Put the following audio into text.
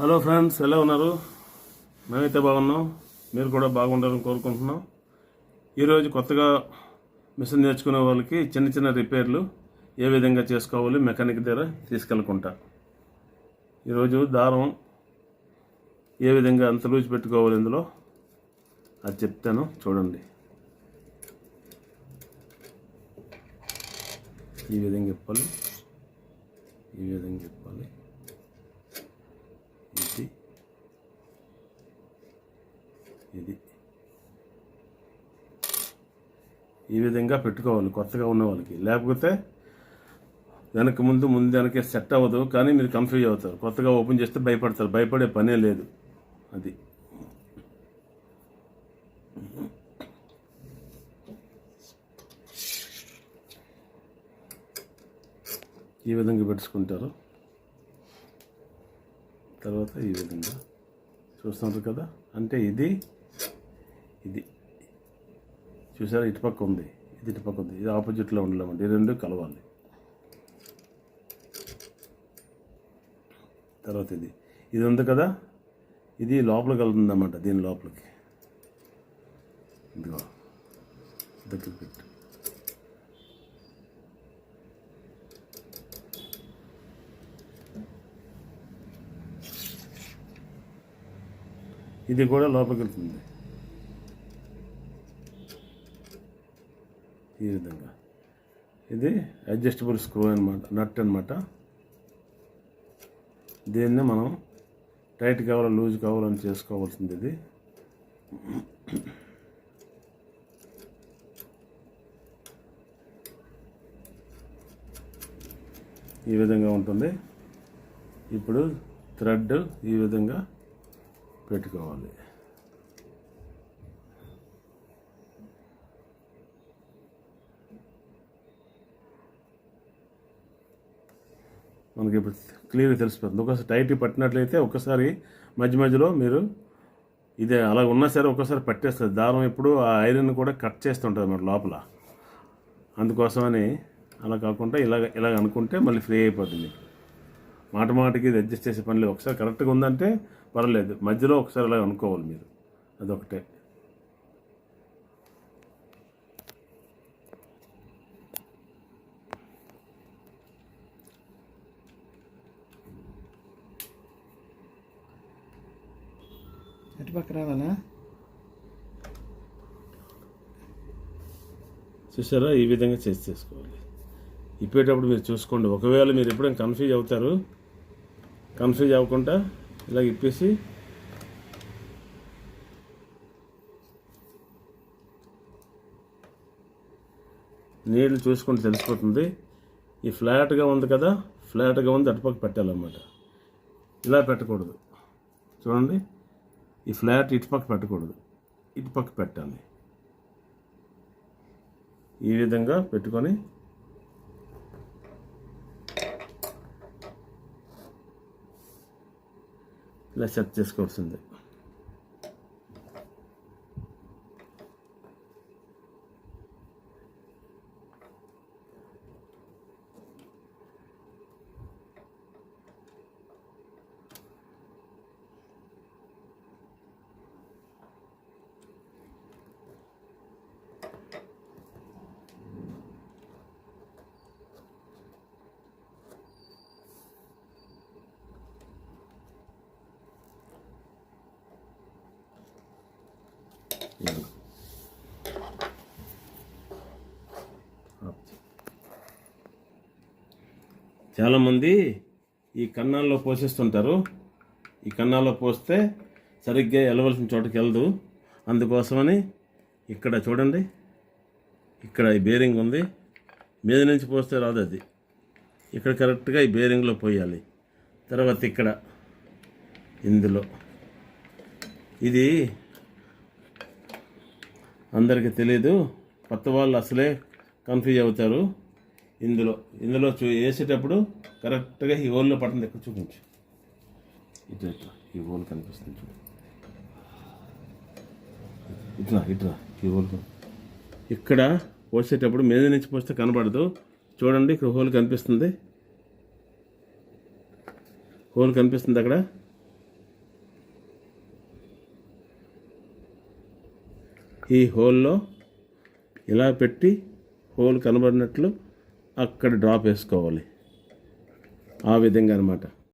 Hello friends ఎలా ఉన్నారు? మేమైతే బాగున్నాం. మీరు కూడా బాగుండాలని కోరుకుంటున్నాం. ఈరోజు కొత్తగా మిషన్ నేర్చుకునే వాళ్ళకి చిన్న చిన్న రిపేర్లు ఏ విధంగా చేసుకోవాలి మెకానిక్ దగ్గర తీసుకెళ్ళకుంటా ఈరోజు దారం ఏ విధంగా అంత లూజ్ పెట్టుకోవాలి ఇందులో అది చెప్తాను. చూడండి. ఈ విధంగా చెప్పాలి ఈ విధంగా చెప్పాలి ఇది ఇది ఈ విధంగా పెట్టుకోవాలి కొత్తగా ఉన్న వాళ్ళకి. లేకపోతే వెనక ముందు ముందు వెనకే సెట్ అవ్వదు కానీ మీరు కన్ఫ్యూజ్ అవుతారు. కొత్తగా ఓపెన్ చేస్తే భయపడతారు. భయపడే పనే లేదు అది. ఈ విధంగా పెట్టుకుంటారు. తర్వాత ఈ విధంగా చూస్తున్నారు కదా? అంటే ఇది ఇది. చూసారా? ఇటుపక్క ఉంది. ఇది ఇటుపక్క ఉంది. ఇది ఆపోజిట్లో ఉండలేమండి ఈ రెండు కలవాలి. తర్వాత ఇది. ఇది ఉంది కదా? ఇది లోపలికి వెళ్తుందన్నమాట దీని లోపలికి. ఇదిగో. దగ్గర పెట్టు. ఇది కూడా లోపలికి వెళ్తుంది. ఈ విధంగా. ఇది అడ్జస్టబుల్ స్క్రూ అనమాట నట్ అనమాట దీన్ని మనం టైట్ కావాలో లూజ్ కావాలని చేసుకోవాల్సింది ఇది. ఈ విధంగా ఉంటుంది. ఇప్పుడు థ్రెడ్ ఈ విధంగా పెట్టుకోవాలి. మనకి ఇప్పుడు క్లియర్గా తెలిసిపోతుంది. ఒకసారి టైట్ పట్టినట్లయితే ఒకసారి మధ్య మధ్యలో మీరు ఇదే అలా ఉన్నా సరే ఒకసారి పట్టేస్తుంది. దారం ఇప్పుడు ఆ ఐరన్ కూడా కట్ చేస్తుంటుంది మన లోపల. అందుకోసమని అలా కాకుండా ఇలాగ ఇలాగ అనుకుంటే మళ్ళీ ఫ్రీ అయిపోతుంది. మీకు మాట మాటకి ఇది అడ్జస్ట్ చేసే పని లేదు. ఒకసారి కరెక్ట్గా ఉందంటే పర్లేదు మధ్యలో ఒకసారి అలా అనుకోవాలి మీరు. అదొకటే. ఎటు పక్క రావాలా? చూసారా? ఈ విధంగా చేసి చేసుకోవాలి. ఇప్పేటప్పుడు మీరు చూసుకోండి. ఒకవేళ మీరు ఎప్పుడైనా కన్ఫ్యూజ్ అవుతారు కన్ఫ్యూజ్ అవ్వకుండా ఇలా ఇప్పేసి నీళ్ళు చూసుకుంటే తెలిసిపోతుంది. ఈ ఫ్లాట్గా ఉంది కదా ఫ్లాట్గా ఉంది అటుపక్క పెట్టాలన్నమాట. ఇలా పెట్టకూడదు. చూడండి. ఈ ఫ్లాట్ ఇటుపక్క పెట్టకూడదు. ఇటుపక్క పెట్టాలి. ఈ విధంగా పెట్టుకొని ఇలా సెట్ చేసుకోవాల్సిందే. ఇది. చాలామంది ఈ కన్నాల్లో పోషిస్తుంటారు. ఈ కన్నాల్లో పోస్తే సరిగ్గా వెళ్ళవలసిన చోటకి వెళ్ళదు. అందుకోసమని ఇక్కడ చూడండి. ఇక్కడ ఈ బేరింగ్ ఉంది. మీద నుంచి పోస్తే రాదు అది. ఇక్కడ కరెక్ట్గా ఈ బేరింగ్లో పోయాలి. తర్వాత ఇక్కడ ఇందులో. ఇది అందరికీ తెలియదు కొత్త వాళ్ళు అసలే కన్ఫ్యూజ్ అవుతారు. ఇందులో ఇందులో చూ వేసేటప్పుడు కరెక్ట్గా ఈ హోల్లో పట్టణం ఎక్కువ చూపించు. ఇట్లా ఇట్లా ఈ హోల్ కనిపిస్తుంది చూడు. ఇట్లా ఇట్లా ఈ హోల్ ఇక్కడ పోసేటప్పుడు మీద నుంచి పోస్తే కనబడదు. చూడండి ఇక్కడ హోల్ కనిపిస్తుంది. హోల్ కనిపిస్తుంది అక్కడ. ఈ హోల్లో ఇలా పెట్టి హోల్ కనబడినట్లు అక్కడ డ్రాప్ వేసుకోవాలి. ఆ విధంగా అనమాట